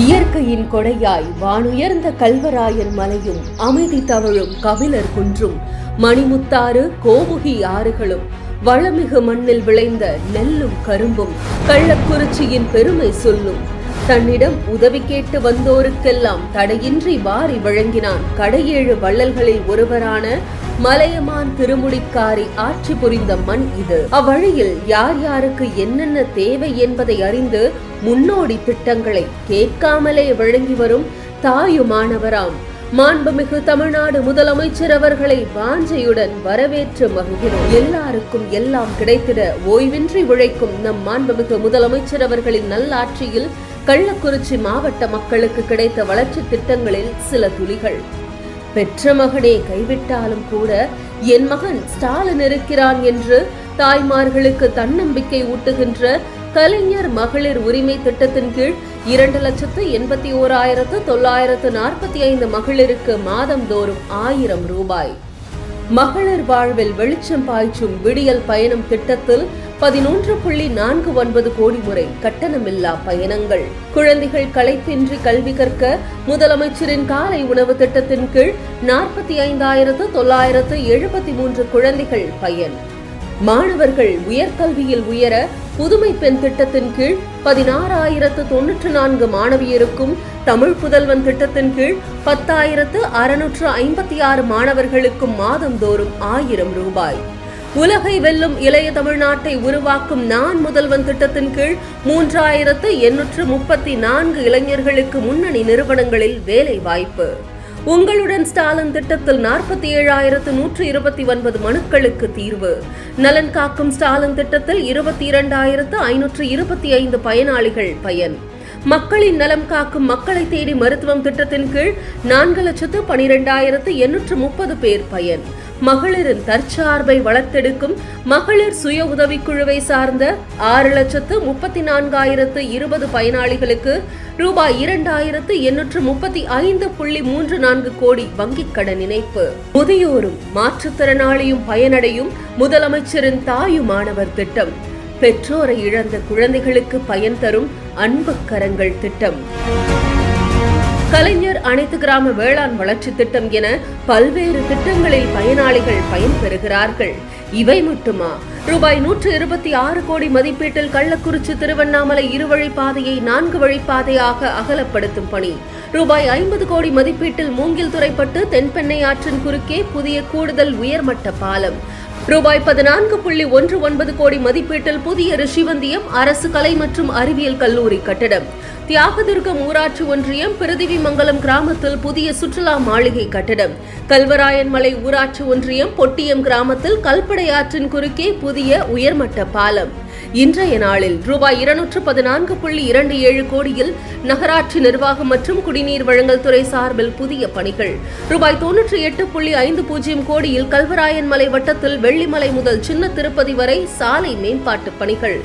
இயற்கையின் கொடையாய் வானுயர்ந்த கல்வராயன் மலையும் அமைதி தவழும் கபிலர் குன்றும். மணிமுத்தாறு கோமுகி ஆறுகளும் வளமிகு மண்ணில் விளைந்த நெல்லும் கரும்பும் கள்ளக்குறிச்சியின் பெருமை சொல்லும். தன்னிடம் உதவி கேட்டு வந்தோருக்கெல்லாம் தடையின்றி வாரி வழங்கினான். கடையேழு வள்ளல்களில் ஒருவரான மலையமான் திருமுடிக்காரி ஆட்சி புரிந்த மண் இது. அவ்வழியில் யார் யாருக்கு என்னென்ன தேவை என்பதை அறிந்து முன்னோடி திட்டங்களை கேட்காமலே வழங்கி வரும் தாயுமானவராம். மாண்புமிகு தமிழ்நாடு முதலமைச்சர் அவர்களை வாஞ்சையுடன் வரவேற்று மகிழ்கிறோம். எல்லாருக்கும் எல்லாம் கிடைத்திட ஓய்வின்றி உழைக்கும் நம் மாண்புமிகு முதலமைச்சர் அவர்களின் நல்லாட்சியில் கள்ளக்குறிச்சி மாவட்ட மக்களுக்கு கிடைத்த வளர்ச்சி திட்டங்களில் சில துளிகள். பெற்ற மகனே கைவிட்டாலும் கூட என் மகன் ஸ்டாலின் இருக்கிறான் என்று தாய்மார்களுக்கு தன்னம்பிக்கை ஊட்டுகின்ற கலைஞர் மகளிர் உரிமை திட்டத்தின் கீழ் இரண்டு லட்சத்து எண்பத்தி ஓராயிரத்து தொள்ளாயிரத்து நாற்பத்தி ஐந்து மகளிருக்கு மாதந்தோறும் ஆயிரம் ரூபாய். மகளிர் வாழ்வில் வெளிச்சம் பாய்ச்சும் விடியல் பயணம் திட்டத்தில் பதினொன்று புள்ளி நான்கு ஒன்பது கோடி முறை கட்டணமில்லா பயணங்கள். குழந்தைகள் களைப்பின்றி கல்வி கற்க முதலமைச்சரின் காலை உணவு திட்டத்தின் கீழ் நாற்பத்தி ஐந்தாயிரத்து தொள்ளாயிரத்து எழுபத்தி மூன்று குழந்தைகள் பயன். மாணவர்கள் உயர்கல்வியில் உயர புதுமை பெண் திட்டத்தின் கீழ் பதினாறாயிரத்து தொன்னூற்று நான்கு மாணவியருக்கும் தமிழ் புதல்வன் திட்டத்தின் கீழ் பத்தாயிரத்து அறுநூற்று ஐம்பத்தி ஆறு மாணவர்களுக்கும் மாதந்தோறும் ஆயிரம் ரூபாய். உலகை வெல்லும் இளைய தமிழ்நாட்டை உருவாக்கும் நான் முதல்வன் திட்டத்தின் கீழ் மூன்றாயிரத்து எண்ணூற்று முப்பத்தி நான்கு இளைஞர்களுக்கு முன்னணி நிறுவனங்களில் வேலை வாய்ப்பு உங்களுடன் ஸ்டாலின் திட்டத்தில் நாற்பத்தி ஏழாயிரத்து நூற்று இருபத்தி ஒன்பது மனுக்களுக்கு தீர்வு. நலன் காக்கும் ஸ்டாலின் திட்டத்தில் இருபத்தி இரண்டாயிரத்து ஐநூற்று இருபத்தி ஐந்து பயனாளிகள் பயன். மக்களின் நலம் காக்கும் மக்களை தேடி மருத்துவம் திட்டத்தின் கீழ் நான்கு லட்சத்து பனிரெண்டாயிரத்து எண்ணூற்று முப்பது பேர் பயன். மகளிரின் தற்சார்பை வளர்த்தெடுக்கும் மகளிர் சுய உதவிக்குழுவை சார்ந்த ஆறு லட்சத்து முப்பத்தி நான்காயிரத்து இருபது பயனாளிகளுக்கு ரூபாய் இரண்டாயிரத்து எண்ணூற்று முப்பத்தி ஐந்து புள்ளி மூன்று நான்கு கோடி வங்கிக் கடன் இணைப்பு. முதியோரும் மாற்றுத்திறனாளியும் பயனடையும் முதலமைச்சரின் தாயுமானவர் திட்டம். பெற்றோரை இழந்த குழந்தைகளுக்கு பயன் தரும் அன்பு கரங்கள் திட்டம். கலைஞர் அனைத்து கிராம வேளாண் வளர்ச்சி திட்டம் என பல்வேறு திட்டங்களில் பயனாளிகள் பயன்பெறுகிறார்கள் இவை மட்டுமா? ரூபாய் நூற்று இருபத்தி ஆறு கோடி மதிப்பீட்டில் கள்ளக்குறிச்சி திருவண்ணாமலை இருவழிப்பாதையை நான்கு வழிப்பாதையாக அகலப்படுத்தும் பணி. ரூபாய் ஐம்பது கோடி மதிப்பீட்டில் மூங்கில் துறைப்பட்டு தென்பெண்ணை ஆற்றின் குறுக்கே புதிய கூடுதல் உயர்மட்ட பாலம். ரூபாய் பதினான்கு புள்ளி ஒன்று ஒன்பது கோடி மதிப்பீட்டில் புதிய ரிஷிவந்தியம் அரசு கலை மற்றும் அறிவியல் கல்லூரி கட்டடம். தியாகதுர்கம் ஊராட்சி ஒன்றியம் பிரதிவிமங்கலம் கிராமத்தில் புதிய சுற்றுலா மாளிகை கட்டடம். கல்வராயன் மலை ஊராட்சி ஒன்றியம் பொட்டியம் கிராமத்தில் கல்படை ஆற்றின் குறுக்கே புதிய உயர்மட்ட பாலம். இன்றைய நாளில் ரூபாய் இருநூற்று பதினான்கு புள்ளி இரண்டு ஏழு கோடியில் நகராட்சி நிர்வாகம் மற்றும் குடிநீர் வழங்கல் துறை சார்பில் புதிய பணிகள். ரூபாய் தொன்னூற்றி எட்டு புள்ளி ஐந்து பூஜ்ஜியம் கோடியில் கல்வராயன் மலை வட்டத்தில் வெள்ளிமலை முதல் சின்ன திருப்பதி வரை சாலை மேம்பாட்டு பணிகள்.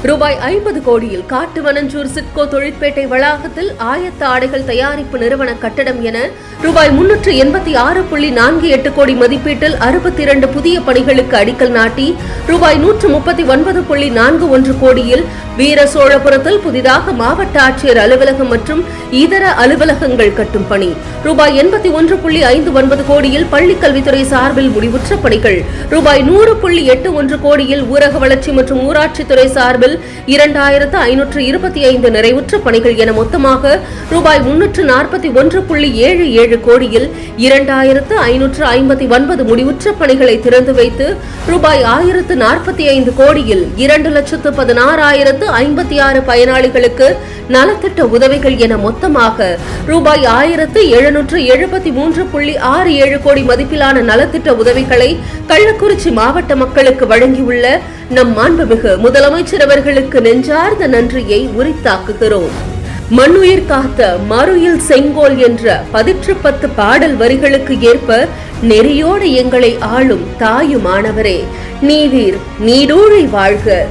ரூபாய் ஐம்பது கோடியில் காட்டுவனஞ்சூர் சிட்கோ தொழிற்பேட்டை வளாகத்தில் ஆயத்த ஆடைகள் தயாரிப்பு நிறுவன கட்டடம் என ரூபாய் முன்னூற்று எண்பத்தி ஆறு புள்ளி நான்கு எட்டு கோடி மதிப்பீட்டில் அறுபத்தி இரண்டு புதிய பணிகளுக்கு அடிக்கல் நாட்டி ரூபாய் நூற்று முப்பத்தி ஒன்பது புள்ளி நான்கு ஒன்று கோடியில் வீர சோழபுரத்தில் புதிதாக மாவட்ட ஆட்சியர் அலுவலகம் மற்றும் இதர அலுவலகங்கள் கட்டும் பணி. ரூபாய் எண்பத்தி ஒன்று புள்ளி ஐந்து ஒன்பது கோடியில் பள்ளிக்கல்வித்துறை சார்பில் முடிவுற்ற பணிகள். ரூபாய் நூறு புள்ளி எட்டு ஒன்று கோடியில் ஊரக வளர்ச்சி மற்றும் ஊராட்சித்துறை சார்பில் சார்பில் இரண்டாயிரத்து ஐநூற்று இருபத்தி ஐந்து நிறைவுற்ற பணிகள் என மொத்தமாக ரூபாய் முன்னூற்று நாற்பத்தி ஒன்று புள்ளி ஏழு ஏழு கோடியில் இரண்டாயிரத்து ஐநூற்று ஐம்பத்தி ஒன்பது முடிவுற்ற பணிகளை திறந்து வைத்து ரூபாய் ஆயிரத்து நாற்பத்தி ஐந்து கோடியில் இரண்டு லட்சத்து பதினாறாயிரத்து ஐம்பத்தி ஆறு பயனாளிகளுக்கு நலத்திட்ட உதவிகள் என மொத்தமாக ரூபாய் ஆயிரத்து எழுநூற்று எழுபத்தி மூன்று புள்ளி ஆறு ஏழு கோடி மதிப்பிலான நலத்திட்ட உதவிகளை கள்ளக்குறிச்சி மாவட்ட மக்களுக்கு வழங்கியுள்ள நம் மாண்புமிகு முதலமைச்சர் அவர்களுக்கு நெஞ்சார்ந்த நன்றியை உரித்தாக்குகிறோம். மண்ணுயிர் காத்த மறுயில் செங்கோல் என்ற பதிற்று பத்து பாடல் வரிகளுக்கு ஏற்ப நெறியோடு எங்களை ஆளும் தாயுமானவரே நீவீர் நீடூழி வாழ்க.